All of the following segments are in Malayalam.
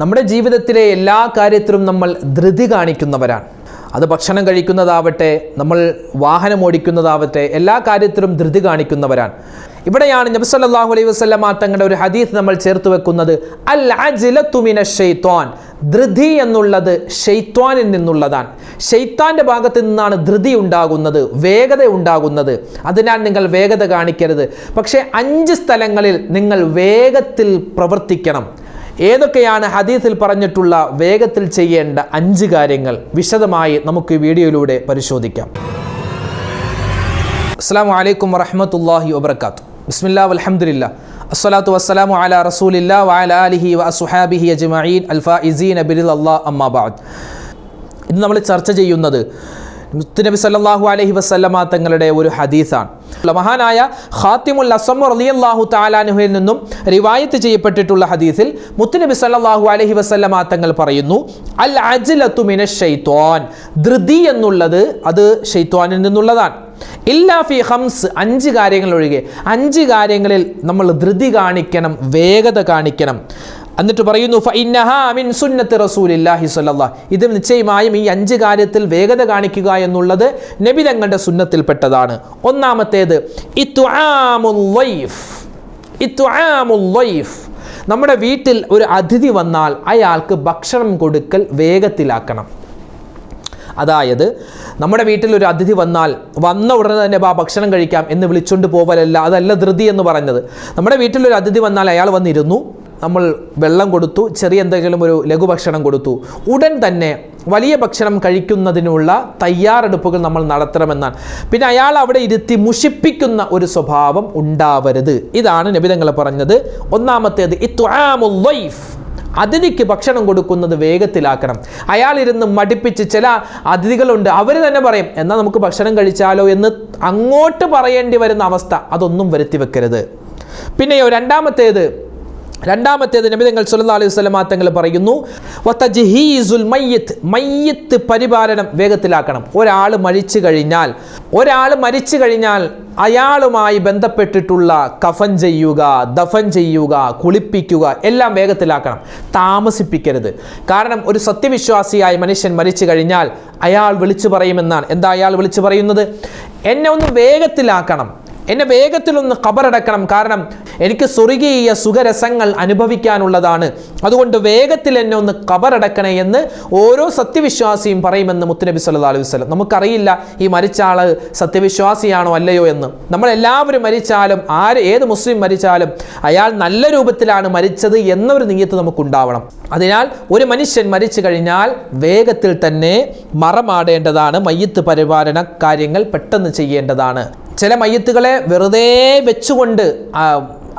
നമ്മുടെ ജീവിതത്തിലെ എല്ലാ കാര്യത്തിലും നമ്മൾ ധൃതി കാണിക്കുന്നവരാണ്. അത് ഭക്ഷണം കഴിക്കുന്നതാവട്ടെ നമ്മൾ വാഹനം ഓടിക്കുന്നതാവട്ടെ എല്ലാ കാര്യത്തിലും ധൃതി കാണിക്കുന്നവരാണ്. ഇവിടെയാണ് നബി സല്ലല്ലാഹു അലൈഹി വസല്ലമ തങ്ങളുടെ ഒരു ഹദീസ് നമ്മൾ ചേർത്ത് വെക്കുന്നത് അൽ അജ്ലത്തു മിന ഷൈത്വാൻ ധൃതി എന്നുള്ളത് ഷെയ്ത്വാനിൽ നിന്നുള്ളതാണ്. ഷെയ്ത്താന്റെ ഭാഗത്ത് നിന്നാണ് ധൃതി ഉണ്ടാകുന്നത് വേഗത ഉണ്ടാകുന്നത്. അതിനാൽ നിങ്ങൾ വേഗത കാണിക്കരുത്. പക്ഷേ അഞ്ച് സ്ഥലങ്ങളിൽ നിങ്ങൾ വേഗത്തിൽ പ്രവർത്തിക്കണം. ഏതൊക്കെയാണ് ഹദീസിൽ പറഞ്ഞിട്ടുള്ള വേഗത്തിൽ ചെയ്യേണ്ട അഞ്ച് കാര്യങ്ങൾ വിശദമായി നമുക്ക് ഈ വീഡിയോയിലൂടെ പരിശോധിക്കാം. അസ്സാം വലൈക്കും വറഹമത്തല്ലാഹി വബർക്കാത്തു ബിസ്മില്ലാ അലഹമുല്ല അസ്സലാത്തു വസ്സലാമു അല റസൂലില്ല വഅല ആലിഹി വ അസുഹാബിഹി അജ്മഈൻ ഇസീൻ ബിരിൽ അള്ളാഹ് അമ്മാബാദ് ഇന്ന് നമ്മൾ ചർച്ച ചെയ്യുന്നത് മുത്തുനബി സല്ലാഹു അലഹി വസല്ലമ തങ്ങളുടെ ഒരു ഹദീസാണ്. മഹാനായ ഖാത്തിമുൽ അസം റളിയല്ലാഹു താലാനുഹയിൽ നിന്നും റിവായത്ത് ചെയ്യപ്പെട്ടിട്ടുള്ള ഹദീസിൽ മുത്തുനബി സല്ലാഹു അലഹി വസല്ലമ തങ്ങൾ പറയുന്നു അൽ അജ്ലത്തു മിന ശൈത്വാൻ. ധൃതി എന്നുള്ളത് അത് ഷെയ്ത്വാനിൽ നിന്നുള്ളതാണ്. ഇല്ലാ ഫി ഹംസ് അഞ്ച് കാര്യങ്ങൾ ഒഴികെ. അഞ്ച് കാര്യങ്ങളിൽ നമ്മൾ ധൃതി കാണിക്കണം വേഗത കാണിക്കണം. എന്നിട്ട് പറയുന്നു ഇത് നിശ്ചയമായും ഈ അഞ്ച് കാര്യത്തിൽ വേഗത കാണിക്കുക എന്നുള്ളത് നബി തങ്ങളുടെ സുന്നത്തിൽപ്പെട്ടതാണ്. ഒന്നാമത്തേത് നമ്മുടെ വീട്ടിൽ ഒരു അതിഥി വന്നാൽ അയാൾക്ക് ഭക്ഷണം കൊടുക്കൽ വേഗത്തിലാക്കണം. അതായത് നമ്മുടെ വീട്ടിൽ ഒരു അതിഥി വന്നാൽ വന്ന ഉടനെ തന്നെ ബാ ഭക്ഷണം കഴിക്കാം എന്ന് വിളിച്ചുകൊണ്ട് പോവലല്ല അതല്ല ധൃതി എന്ന് പറഞ്ഞത് നമ്മുടെ വീട്ടിൽ ഒരു അതിഥി വന്നാൽ അയാൾ വന്നിരുന്നു നമ്മൾ വെള്ളം കൊടുത്തു ചെറിയ എന്തെങ്കിലും ഒരു ലഘുഭക്ഷണം കൊടുത്തു. ഉടൻ തന്നെ വലിയ ഭക്ഷണം കഴിക്കുന്നതിനുള്ള തയ്യാറെടുപ്പുകൾ നമ്മൾ നടത്തണമെന്നാണ്. പിന്നെ അയാൾ അവിടെ ഇരുത്തി മുഷിപ്പിക്കുന്ന ഒരു സ്വഭാവം ഉണ്ടാവരുത്. ഇതാണ് നബിതങ്ങൾ പറഞ്ഞത്. ഒന്നാമത്തേത് ലൈഫ് അതിഥിക്ക് ഭക്ഷണം കൊടുക്കുന്നത് വേഗത്തിലാക്കണം. അയാൾ ഇരുന്ന് മടിപ്പിച്ച് ചില അതിഥികളുണ്ട് അവർ തന്നെ പറയും എന്നാൽ നമുക്ക് ഭക്ഷണം കഴിച്ചാലോ എന്ന് അങ്ങോട്ട് പറയേണ്ടി വരുന്ന അവസ്ഥ അതൊന്നും വരുത്തി വെക്കരുത്. പിന്നെയോ രണ്ടാമത്തേത് രണ്ടാമത്തേത് നബി തങ്ങൾ സല്ലല്ലാഹു അലൈഹി തങ്ങൾ പറയുന്നു മയ്യിത്ത് പരിപാലനം വേഗത്തിലാക്കണം. ഒരാൾ മരിച്ചു കഴിഞ്ഞാൽ ഒരാൾ മരിച്ചു കഴിഞ്ഞാൽ അയാളുമായി ബന്ധപ്പെട്ടിട്ടുള്ള കഫൻ ചെയ്യുക ദഫൻ ചെയ്യുക കുളിപ്പിക്കുക എല്ലാം വേഗത്തിലാക്കണം. താമസിപ്പിക്കരുത്. കാരണം ഒരു സത്യവിശ്വാസിയായ മനുഷ്യൻ മരിച്ചു കഴിഞ്ഞാൽ അയാൾ വിളിച്ചു പറയുമെന്നാണ്. എന്താ അയാൾ വിളിച്ചു പറയുന്നത്? എന്നെ ഒന്ന് വേഗത്തിലാക്കണം. എന്നെ വേഗത്തിലൊന്ന് കബറടക്കണം. കാരണം എനിക്ക് സ്വർഗീയ സുഖരസങ്ങൾ അനുഭവിക്കാനുള്ളതാണ്. അതുകൊണ്ട് വേഗത്തിൽ എന്നെ ഒന്ന് കബറടക്കണേ എന്ന് ഓരോ സത്യവിശ്വാസിയും പറയുമെന്ന് മുത്തുനബി സല്ലല്ലാഹു അലൈഹി വസല്ലം. നമുക്കറിയില്ല ഈ മരിച്ച ആൾ സത്യവിശ്വാസിയാണോ അല്ലയോ എന്ന്. നമ്മളെല്ലാവരും മരിച്ചാലും ആര് ഏത് മുസ്ലിം മരിച്ചാലും അയാൾ നല്ല രൂപത്തിലാണ് മരിച്ചത് എന്നൊരു നീയത്ത് നമുക്കുണ്ടാവണം. അതിനാൽ ഒരു മനുഷ്യൻ മരിച്ചു കഴിഞ്ഞാൽ വേഗത്തിൽ തന്നെ മറമാടേണ്ടതാണ്. മയ്യത്ത് പരിപാലന കാര്യങ്ങൾ പെട്ടെന്ന് ചെയ്യേണ്ടതാണ്. ചില മയ്യത്തുകളെ വെറുതെ വെച്ചുകൊണ്ട്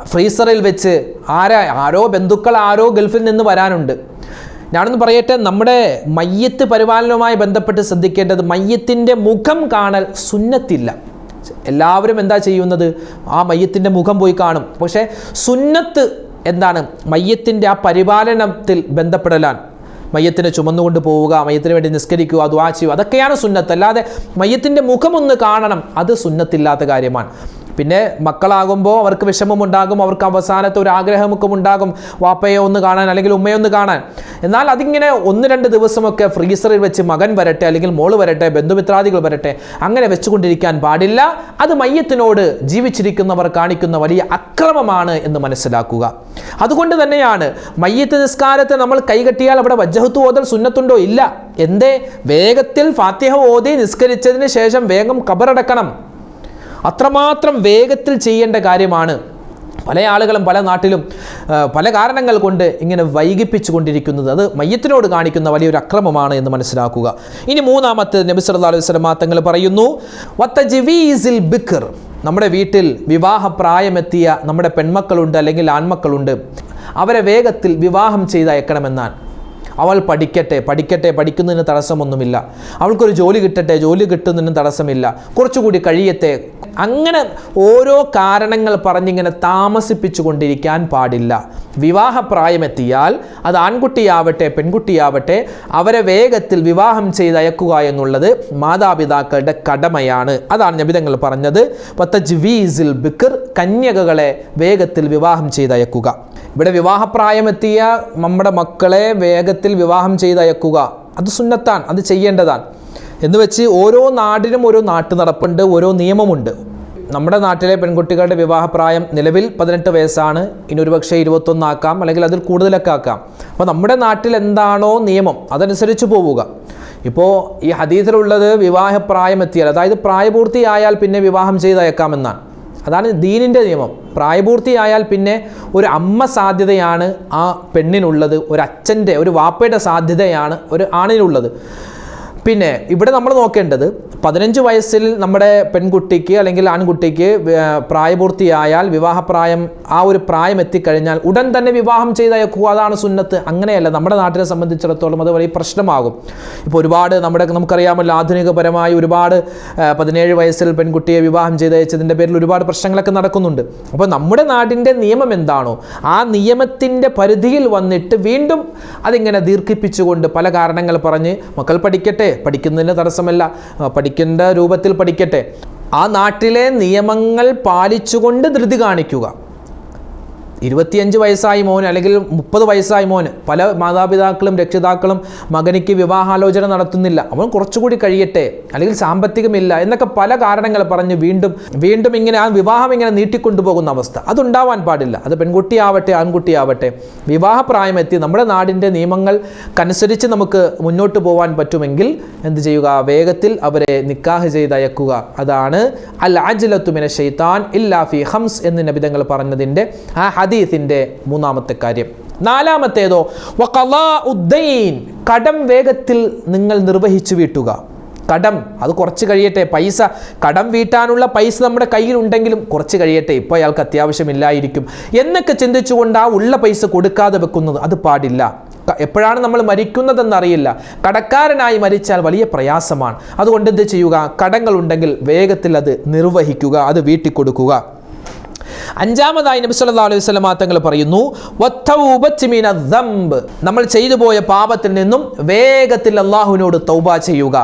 ഫ്രീസറിൽ വെച്ച് ആരാ ആരോ ബന്ധുക്കൾ ആരോ ഗൾഫിൽ നിന്ന് വരാനുണ്ട്. ഞാനൊന്ന് പറയട്ടെ നമ്മുടെ മയ്യത്ത് പരിപാലനവുമായി ബന്ധപ്പെട്ട് ശ്രദ്ധിക്കേണ്ടത് മയ്യത്തിന്റെ മുഖം കാണൽ സുന്നത്തില്ല. എല്ലാവരും എന്താ ചെയ്യുന്നത്? ആ മയ്യത്തിന്റെ മുഖം പോയി കാണും. പക്ഷേ സുന്നത്ത് എന്താണ്? മയ്യത്തിന്റെ ആ പരിപാലനത്തിൽ ബന്ധപ്പെടലാണ്. മയ്യത്തിനെ ചുമന്നുകൊണ്ട് പോവുക മയ്യത്തിന് വേണ്ടി നിസ്കരിക്കുക ദ്വാ ചെയ്യുക അതൊക്കെയാണ് സുന്നത്ത്. അല്ലാതെ മയ്യത്തിന്റെ മുഖമൊന്ന് കാണണം അത് സുന്നത്തില്ലാത്ത കാര്യമാണ്. പിന്നെ മക്കളാകുമ്പോൾ അവർക്ക് വിഷമമുണ്ടാകും അവർക്ക് അവസാനത്തെ ഒരു ആഗ്രഹമൊക്കെ ഉണ്ടാകും വാപ്പയെ ഒന്ന് കാണാൻ അല്ലെങ്കിൽ ഉമ്മയെ ഒന്ന് കാണാൻ. എന്നാൽ അതിങ്ങനെ ഒന്ന് രണ്ട് ദിവസമൊക്കെ ഫ്രീസറിൽ വെച്ച് മകൻ വരട്ടെ അല്ലെങ്കിൽ മോൾ വരട്ടെ ബന്ധുമിത്രാദികൾ വരട്ടെ അങ്ങനെ വെച്ചുകൊണ്ടിരിക്കാൻ പാടില്ല. അത് മയ്യത്തിനോട് ജീവിച്ചിരിക്കുന്നവർ കാണിക്കുന്ന വലിയ അക്രമമാണ് എന്ന് മനസ്സിലാക്കുക. അതുകൊണ്ട് തന്നെയാണ് മയ്യത്ത് നിസ്കാരത്തെ നമ്മൾ കൈകെട്ടിയാൽ അവിടെ വജ്ജഹത്ത് ഓതൽ സുന്നത്തുണ്ടോ? ഇല്ല. എന്തേ? വേഗത്തിൽ ഫാത്തിഹ ഓതി നിസ്കരിച്ചതിന് ശേഷം വേഗം കബറടക്കണം അത്രമാത്രം വേഗത്തിൽ ചെയ്യേണ്ട കാര്യമാണ്. പല ആളുകളും പല നാട്ടിലും പല കാരണങ്ങൾ കൊണ്ട് ഇങ്ങനെ വൈകിപ്പിച്ചു കൊണ്ടിരിക്കുന്നത് അത് മയ്യത്തിനോട് കാണിക്കുന്ന വലിയൊരു അക്രമമാണ് എന്ന് മനസ്സിലാക്കുക. ഇനി മൂന്നാമത്തെ നബി സല്ലല്ലാഹു അലൈഹി വസല്ലം തങ്ങൾ പറയുന്നു വത്തജ്വീസിൽ ബിക്കർ നമ്മുടെ വീട്ടിൽ വിവാഹപ്രായമെത്തിയ നമ്മുടെ പെൺമക്കളുണ്ട് അല്ലെങ്കിൽ ആൺമക്കളുണ്ട്. അവരെ വേഗത്തിൽ വിവാഹം ചെയ്തയക്കണമെന്നാണ്. അവൾ പഠിക്കട്ടെ പഠിക്കട്ടെ പഠിക്കുന്നതിന് തടസ്സമൊന്നുമില്ല. അവൾക്കൊരു ജോലി കിട്ടട്ടെ ജോലി കിട്ടുന്നതിന് തടസ്സമില്ല. കുറച്ചുകൂടി കഴിയട്ടെ. അങ്ങനെ ഓരോ കാരണങ്ങൾ പറഞ്ഞിങ്ങനെ താമസിപ്പിച്ചു കൊണ്ടിരിക്കാൻ പാടില്ല. വിവാഹപ്രായമെത്തിയാൽ അത് ആൺകുട്ടിയാവട്ടെ പെൺകുട്ടിയാവട്ടെ അവരെ വേഗത്തിൽ വിവാഹം ചെയ്തയക്കുക എന്നുള്ളത് മാതാപിതാക്കളുടെ കടമയാണ്. അതാണ് നബിതങ്ങൾ പറഞ്ഞത്. പത്തജ്വീസിൽ ബിക്കർ കന്യകകളെ വേഗത്തിൽ വിവാഹം ചെയ്തയക്കുക. ഇവിടെ വിവാഹപ്രായമെത്തിയ നമ്മുടെ മക്കളെ വേഗത്തിൽ വിവാഹം ചെയ്തയക്കുക. അത് സുന്നത്താണ് അത് ചെയ്യേണ്ടതാണ്. എന്ന് വെച്ച് ഓരോ നാടിനും ഓരോ നാട്ടു നടപ്പുണ്ട് ഓരോ നിയമമുണ്ട്. നമ്മുടെ നാട്ടിലെ പെൺകുട്ടികളുടെ വിവാഹപ്രായം നിലവിൽ പതിനെട്ട് വയസ്സാണ്. ഇനി ഒരുപക്ഷെ ഇരുപത്തൊന്നാക്കാം അല്ലെങ്കിൽ അതിൽ കൂടുതലൊക്കെ ആക്കാം. അപ്പോൾ നമ്മുടെ നാട്ടിൽ എന്താണോ നിയമം അതനുസരിച്ച് പോവുക. ഇപ്പോൾ ഈ ഹദീസിലുള്ളത് വിവാഹപ്രായം എത്തിയാൽ അതായത് പ്രായപൂർത്തിയായാൽ പിന്നെ വിവാഹം ചെയ്തയക്കാമെന്നാണ്. അതാണ് ദീനിന്റെ നിയമം. പ്രായപൂർത്തിയായാൽ പിന്നെ ഒരു അമ്മ സാധ്യതയാണ് ആ പെണ്ണിനുള്ളത് ഒരു അച്ഛന്റെ ഒരു വാപ്പയുടെ സാധ്യതയാണ് ഒരു ആണിനുള്ളത്. പിന്നെ ഇവിടെ നമ്മൾ നോക്കേണ്ടത് പതിനഞ്ച് വയസ്സിൽ നമ്മുടെ പെൺകുട്ടിക്ക് അല്ലെങ്കിൽ ആൺകുട്ടിക്ക് പ്രായപൂർത്തിയായാൽ വിവാഹപ്രായം ആ ഒരു പ്രായം എത്തിക്കഴിഞ്ഞാൽ ഉടൻ തന്നെ വിവാഹം ചെയ്തയക്കുക അതാണ് സുന്നത്ത്. അങ്ങനെയല്ല നമ്മുടെ നാട്ടിനെ സംബന്ധിച്ചിടത്തോളം അത് വലിയ പ്രശ്നമാകും. ഇപ്പോൾ ഒരുപാട് നമ്മുടെ നമുക്കറിയാമല്ലോ ആധുനികപരമായി ഒരുപാട് പതിനേഴ് വയസ്സിൽ പെൺകുട്ടിയെ വിവാഹം ചെയ്തയച്ചതിന്റെ പേരിൽ ഒരുപാട് പ്രശ്നങ്ങളൊക്കെ നടക്കുന്നുണ്ട്. അപ്പോൾ നമ്മുടെ നാടിന്റെ നിയമം എന്താണോ ആ നിയമത്തിന്റെ പരിധിയിൽ വന്നിട്ട് വീണ്ടും അതിങ്ങനെ ദീർഘിപ്പിച്ചുകൊണ്ട് പല കാരണങ്ങൾ പറഞ്ഞ് മക്കൾ പഠിക്കട്ടെ പഠിക്കുന്നതിന് തടസ്സമല്ല. പഠിക്കേണ്ട രൂപത്തിൽ പഠിക്കട്ടെ. ആ നാട്ടിലെ നിയമങ്ങൾ പാലിച്ചുകൊണ്ട് ധൃതി കാണിക്കുക. ഇരുപത്തിയഞ്ച് വയസ്സായി മോന് അല്ലെങ്കിൽ മുപ്പത് വയസ്സായി മോന് പല മാതാപിതാക്കളും രക്ഷിതാക്കളും മകനിക്ക് വിവാഹാലോചന നടത്തുന്നില്ല. അവൻ കുറച്ചുകൂടി കഴിയട്ടെ അല്ലെങ്കിൽ സാമ്പത്തികമില്ല എന്നൊക്കെ പല കാരണങ്ങൾ പറഞ്ഞ് വീണ്ടും വീണ്ടും ഇങ്ങനെ ആ വിവാഹം ഇങ്ങനെ നീട്ടിക്കൊണ്ടുപോകുന്ന അവസ്ഥ. അതുണ്ടാവാൻ പാടില്ല. അത് പെൺകുട്ടിയാവട്ടെ ആൺകുട്ടിയാവട്ടെ വിവാഹപ്രായമെത്തി നമ്മുടെ നാടിന്റെ നിയമങ്ങൾക്കനുസരിച്ച് നമുക്ക് മുന്നോട്ട് പോകാൻ പറ്റുമെങ്കിൽ എന്ത് ചെയ്യുക? വേഗത്തിൽ അവരെ നിക്കാഹ് ചെയ്തയക്കുക. അതാണ് അൽ ആജിലത്തുമിനെ ഷെയ്ത്താൻ ഇല്ലാ ഫി ഹംസ് എന്ന് നബിതങ്ങൾ പറഞ്ഞതിന്റെ ആ ഹദീസിന്റെ മൂന്നാമത്തെ കാര്യം. നാലാമത്തേതോ ഉദ്ദൈൻ കടം വേഗത്തിൽ നിങ്ങൾ നിർവഹിച്ചു വീട്ടുക. കടം അത് കുറച്ച് കഴിയട്ടെ പൈസ. കടം വീട്ടാനുള്ള പൈസ നമ്മുടെ കയ്യിൽ ഉണ്ടെങ്കിലും കുറച്ച് കഴിയട്ടെ ഇപ്പോൾ അയാൾക്ക് അത്യാവശ്യമില്ലായിരിക്കും. എന്നൊക്കെ ചിന്തിച്ചുകൊണ്ട് ആ ഉള്ള പൈസ കൊടുക്കാതെ വെക്കുന്നത് അത് പാടില്ല. എപ്പോഴാണ് നമ്മൾ മരിക്കുന്നതെന്ന് അറിയില്ല കടക്കാരനായി മരിച്ചാൽ വലിയ പ്രയാസമാണ്. അതുകൊണ്ട് എന്ത് ചെയ്യുക? കടങ്ങൾ ഉണ്ടെങ്കിൽ വേഗത്തിൽ അത് നിർവഹിക്കുക അത് വീട്ടിക്കൊടുക്കുക. അഞ്ചാമതായി നബി സല്ലല്ലാഹു അലൈഹി സ്വലമ തങ്ങൾ പറയുന്നു നമ്മൾ ചെയ്തു പോയ പാപത്തിൽ നിന്നും വേഗത്തിൽ അള്ളാഹുവിനോട് തൗബ ചെയ്യുക.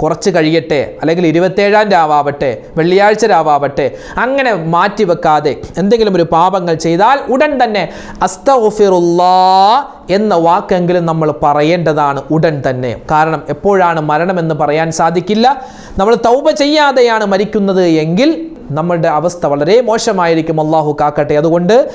കുറച്ച് കഴിയട്ടെ അല്ലെങ്കിൽ ഇരുപത്തേഴാം രാവാവട്ടെ വെള്ളിയാഴ്ച രാവാവട്ടെ അങ്ങനെ മാറ്റി വെക്കാതെ എന്തെങ്കിലും ഒരു പാപങ്ങൾ ചെയ്താൽ ഉടൻ തന്നെ അസ്തഗ്ഫിറുല്ലാ എന്ന വാക്കെങ്കിലും നമ്മൾ പറയേണ്ടതാണ് ഉടൻ തന്നെ. കാരണം എപ്പോഴാണ് മരണമെന്ന് പറയാൻ സാധിക്കില്ല. നമ്മൾ തൗബ ചെയ്യാതെയാണ് മരിക്കുന്നത് എങ്കിൽ നമ്മളുടെ അവസ്ഥ വളരെ മോശമായിരിക്കും. അള്ളാഹു കാക്കട്ടെ. അതുകൊണ്ട്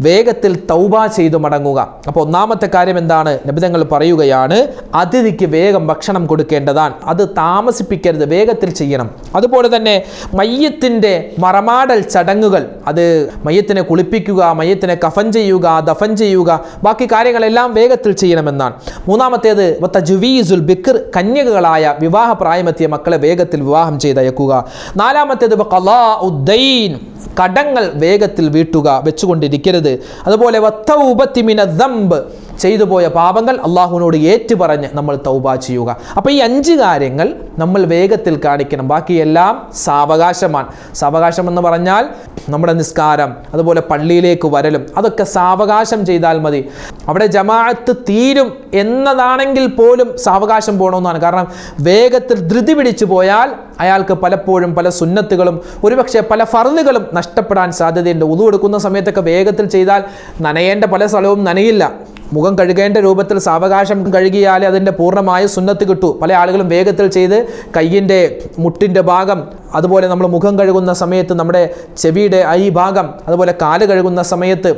വേഗത്തിൽ തൗബ ചെയ്തു മടങ്ങുക. അപ്പോൾ ഒന്നാമത്തെ കാര്യം എന്താണ്? നബിതങ്ങൾ പറയുകയാണ് അതിഥിക്ക് വേഗം ഭക്ഷണം കൊടുക്കേണ്ടതാണ്. അത് താമസിപ്പിക്കരുത് വേഗത്തിൽ ചെയ്യണം. അതുപോലെ തന്നെ മയ്യത്തിന്റെ മറമാടൽ ചടങ്ങുകൾ അത് മയ്യത്തിനെ കുളിപ്പിക്കുക മയ്യത്തിനെ കഫൻ ചെയ്യുക ദഫൻ ചെയ്യുക ബാക്കി കാര്യങ്ങളെല്ലാം വേഗത്തിൽ ചെയ്യണമെന്നാണ്. മൂന്നാമത്തേത് തജുവീസുൽ ബിക്കർ കന്യകകളായ വിവാഹ പ്രായമെത്തിയ മക്കളെ വേഗത്തിൽ വിവാഹം ചെയ്തയക്കുക. നാലാമത്തേത് വഖലാ ഉദ്ദൈൻ കടങ്ങൾ വേഗത്തിൽ വീട്ടുക വെച്ചുകൊണ്ടിരിക്കരുത്. അതുപോലെ വത്തൗബത്തി മിന ദംബ്. ചെയ്തു പോയ പാപങ്ങൾ അള്ളാഹുവിനോട് ഏറ്റുപറഞ്ഞ് നമ്മൾ തൗബ ചെയ്യുക. അപ്പോൾ ഈ അഞ്ച് കാര്യങ്ങൾ നമ്മൾ വേഗത്തിൽ കാണിക്കണം. ബാക്കിയെല്ലാം സാവകാശമാണ്. സാവകാശം എന്ന് പറഞ്ഞാൽ നമ്മുടെ നിസ്കാരം അതുപോലെ പള്ളിയിലേക്ക് വരലും അതൊക്കെ സാവകാശം ചെയ്താൽ മതി. അവിടെ ജമാഅത്ത് തീരും എന്നതാണെങ്കിൽ പോലും സാവകാശം പോകണമെന്നാണ് കാരണം വേഗത്തിൽ ധൃതി പിടിച്ചു പോയാൽ അയാൾക്ക് പലപ്പോഴും പല സുന്നത്തുകളും ഒരുപക്ഷെ പല ഫറുകളും നഷ്ടപ്പെടാൻ സാധ്യതയുണ്ട്. ഉതു കൊടുക്കുന്ന സമയത്തൊക്കെ വേഗത്തിൽ ചെയ്താൽ നനയേണ്ട പല സ്ഥലവും നനയില്ല. മുഖം കഴുകേണ്ട രൂപത്തിൽ സാവകാശം കഴുകിയാലേ അതിന്റെ പൂർണമായ സുന്നത്ത് കിട്ടൂ. പല ആളുകളും വേഗത്തിൽ ചെയ്ത് കയ്യിന്റെ മുട്ടിന്റെ ഭാഗം അതുപോലെ നമ്മൾ മുഖം കഴുകുന്ന സമയത്ത് നമ്മുടെ ചെവിയുടെ ഈ ഭാഗം അതുപോലെ കാൽ കഴുകുന്ന സമയത്ത്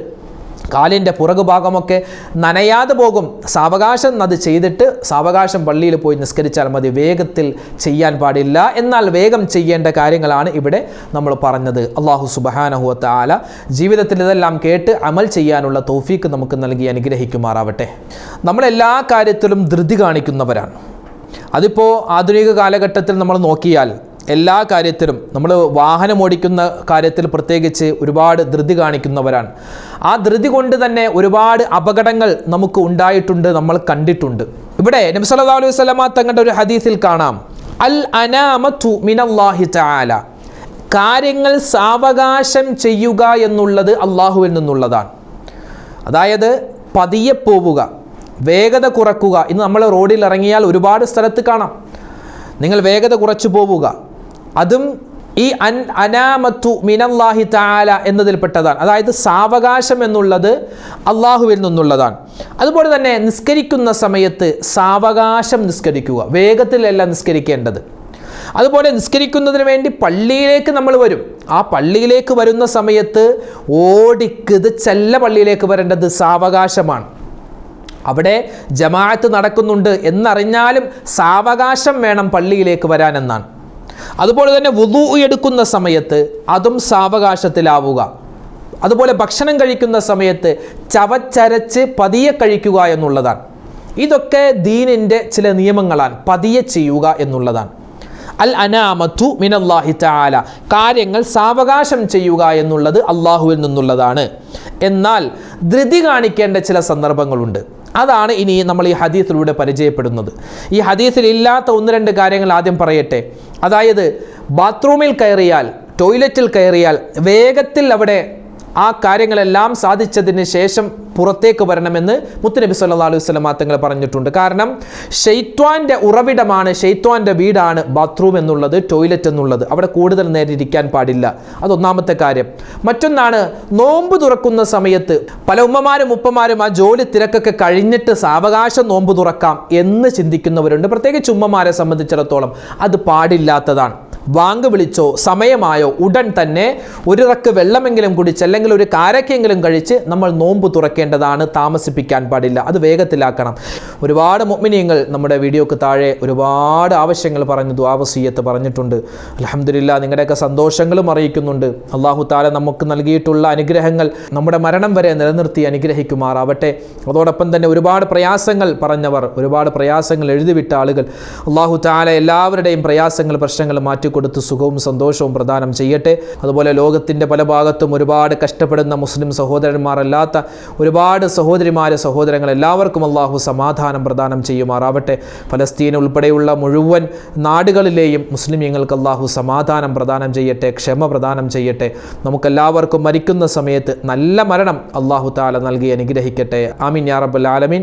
കാലിന്റെ പുറകുഭാഗമൊക്കെ നനയാതെ പോകും. സാവകാശം അത് ചെയ്തിട്ട് സാവകാശം പള്ളിയിൽ പോയി നിസ്കരിച്ചാൽ മതി. വേഗത്തിൽ ചെയ്യാൻ പാടില്ല. എന്നാൽ വേഗം ചെയ്യേണ്ട കാര്യങ്ങളാണ് ഇവിടെ നമ്മൾ പറഞ്ഞത്. അള്ളാഹു സുബഹാനഹുവത്ത ആല ജീവിതത്തിൽ ഇതെല്ലാം കേട്ട് അമൽ ചെയ്യാനുള്ള തോഫീക്ക് നമുക്ക് നൽകി അനുഗ്രഹിക്കുമാറാവട്ടെ. നമ്മളെല്ലാ കാര്യത്തിലും ധൃതി കാണിക്കുന്നവരാണ്. അതിപ്പോൾ ആധുനിക കാലഘട്ടത്തിൽ നമ്മൾ നോക്കിയാൽ എല്ലാ കാര്യത്തിലും നമ്മൾ വാഹനം ഓടിക്കുന്ന കാര്യത്തിൽ പ്രത്യേകിച്ച് ഒരുപാട് ധൃതി കാണിക്കുന്നവരാണ്. ആ ധൃതി കൊണ്ട് തന്നെ ഒരുപാട് അപകടങ്ങൾ നമുക്ക് ഉണ്ടായിട്ടുണ്ട് നമ്മൾ കണ്ടിട്ടുണ്ട്. ഇവിടെ നബി സല്ലല്ലാഹു അലൈഹി വസല്ലമ തങ്ങളുടെ ഒരു ഹദീസിൽ കാണാം. അൽ അനാമത്തു മിനല്ലാഹി തആല. കാര്യങ്ങൾ സാവകാശം ചെയ്യുക എന്നുള്ളത് അള്ളാഹുവിൽ നിന്നുള്ളതാണ്. അതായത് പതിയെ പോവുക വേഗത കുറക്കുക. ഇന്ന് നമ്മൾ റോഡിൽ ഇറങ്ങിയാൽ ഒരുപാട് സ്ഥലത്ത് കാണാം. നിങ്ങൾ വേഗത കുറച്ചു പോവുക അതും ഈ അൻ അനാമത്തു മിനല്ലാഹി താല എന്നതിൽപ്പെട്ടതാണ്. അതായത് സാവകാശം എന്നുള്ളത് അള്ളാഹുവിൽ നിന്നുള്ളതാണ്. അതുപോലെ തന്നെ നിസ്കരിക്കുന്ന സമയത്ത് സാവകാശം നിസ്കരിക്കുക. വേഗത്തിലല്ല നിസ്കരിക്കേണ്ടത്. അതുപോലെ നിസ്കരിക്കുന്നതിന് വേണ്ടി പള്ളിയിലേക്ക് നമ്മൾ വരും. ആ പള്ളിയിലേക്ക് വരുന്ന സമയത്ത് ഓടിക്കത് ചെല്ല പള്ളിയിലേക്ക് വരേണ്ടത് സാവകാശമാണ്. അവിടെ ജമാഅത്ത് നടക്കുന്നുണ്ട് എന്നറിഞ്ഞാലും സാവകാശം വേണം പള്ളിയിലേക്ക് വരാനെന്നാണ്. അതുപോലെ തന്നെ വുദു എടുക്കുന്ന സമയത്ത് അതും സാവകാശത്തിലാവുക. അതുപോലെ ഭക്ഷണം കഴിക്കുന്ന സമയത്ത് ചവച്ചരച്ച് പതിയെ കഴിക്കുക എന്നുള്ളതാണ്. ഇതൊക്കെ ദീനിന്റെ ചില നിയമങ്ങളാണ്. പതിയെ ചെയ്യുക എന്നുള്ളതാണ്. അൽ അനാമത്തു മിനല്ലാഹി തആല. കാര്യങ്ങൾ സാവകാശം ചെയ്യുക എന്നുള്ളത് അള്ളാഹുവിൽ നിന്നുള്ളതാണ്. എന്നാൽ ധൃതി കാണിക്കേണ്ട ചില സന്ദർഭങ്ങളുണ്ട്. അതാണ് ഇനി നമ്മൾ ഈ ഹദീസിലൂടെ പരിചയപ്പെടുന്നത്. ഈ ഹദീസിൽ ഇല്ലാത്ത ഒന്ന് രണ്ട് കാര്യങ്ങൾ ആദ്യം പറയട്ടെ. അതായത് ബാത്റൂമിൽ കയറിയാൽ ടോയ്ലറ്റിൽ കയറിയാൽ വേഗത്തിൽ അവിടെ ആ കാര്യങ്ങളെല്ലാം സാധിച്ചതിന് ശേഷം പുറത്തേക്ക് വരണമെന്ന് മുത്തുനബി സല്ലാ അലൈഹി സ്വലം തങ്ങൾ പറഞ്ഞിട്ടുണ്ട്. കാരണം ഷെയ്ത്വാന്റെ ഉറവിടമാണ് ഷെയ്ത്വാന്റെ വീടാണ് ബാത്റൂം എന്നുള്ളത് ടോയ്ലറ്റ് എന്നുള്ളത്. അവിടെ കൂടുതൽ നേരം ഇരിക്കാൻ പാടില്ല അതൊന്നാമത്തെ കാര്യം. മറ്റൊന്നാണ് നോമ്പ് തുറക്കുന്ന സമയത്ത് പല ഉമ്മമാരും ഉപ്പമാരും ആ ജോലി തിരക്കൊക്കെ കഴിഞ്ഞിട്ട് സാവകാശം നോമ്പ് തുറക്കാം എന്ന് ചിന്തിക്കുന്നവരുണ്ട്. പ്രത്യേകിച്ച് ഉമ്മമാരെ സംബന്ധിച്ചിടത്തോളം അത് പാടില്ലാത്തതാണ്. വാങ്ക് വിളിച്ചോ സമയമായോ ഉടൻ തന്നെ ഒരു റക്ക് വെള്ളമെങ്കിലും കുടിച്ച് അല്ലെങ്കിൽ ഒരു കാരക്കെങ്കിലും കഴിച്ച് നമ്മൾ നോമ്പ് തുറക്കേണ്ടതാണ് താമസിപ്പിക്കാൻ പാടില്ല. അത് വേഗത്തിലാക്കണം. ഒരുപാട് മുഗ്മിനിയങ്ങൾ നമ്മുടെ വീഡിയോക്ക് താഴെ ഒരുപാട് ആവശ്യങ്ങൾ പറഞ്ഞു ദ്വാവസീയത്ത് പറഞ്ഞിട്ടുണ്ട്. അലഹമില്ല നിങ്ങളുടെയൊക്കെ സന്തോഷങ്ങളും അറിയിക്കുന്നുണ്ട്. അള്ളാഹു താല നമുക്ക് നൽകിയിട്ടുള്ള അനുഗ്രഹങ്ങൾ നമ്മുടെ മരണം വരെ നിലനിർത്തി അനുഗ്രഹിക്കുമാറാവട്ടെ. അതോടൊപ്പം തന്നെ ഒരുപാട് പ്രയാസങ്ങൾ പറഞ്ഞവർ ഒരുപാട് പ്രയാസങ്ങൾ എഴുതിവിട്ട ആളുകൾ. അള്ളാഹു താല എല്ലാവരുടെയും പ്രയാസങ്ങൾ പ്രശ്നങ്ങൾ മാറ്റിക്കൊടുത്ത് സുഖവും സന്തോഷവും പ്രദാനം ചെയ്യട്ടെ. അതുപോലെ ലോകത്തിന്റെ പല ഭാഗത്തും ഒരുപാട് കഷ്ടപ്പെടുന്ന മുസ്ലിം സഹോദരന്മാരല്ലാത്ത ഒരുപാട് സഹോദരിമാരെ സഹോദരങ്ങൾ എല്ലാവർക്കും അള്ളാഹു സമാധാനം പ്രദാനം ചെയ്യുമാറാവട്ടെ. ഫലസ്തീൻ ഉൾപ്പെടെയുള്ള മുഴുവൻ നാടുകളിലെയും മുസ്ലിമീങ്ങൾക്ക് അള്ളാഹു സമാധാനം പ്രദാനം ചെയ്യട്ടെ ക്ഷമ പ്രദാനം ചെയ്യട്ടെ. നമുക്കെല്ലാവർക്കും മരിക്കുന്ന സമയത്ത് നല്ല മരണം അള്ളാഹു താല നൽകി അനുഗ്രഹിക്കട്ടെ. ആമിൻ യാ റബ്ബൽ ആലമീൻ.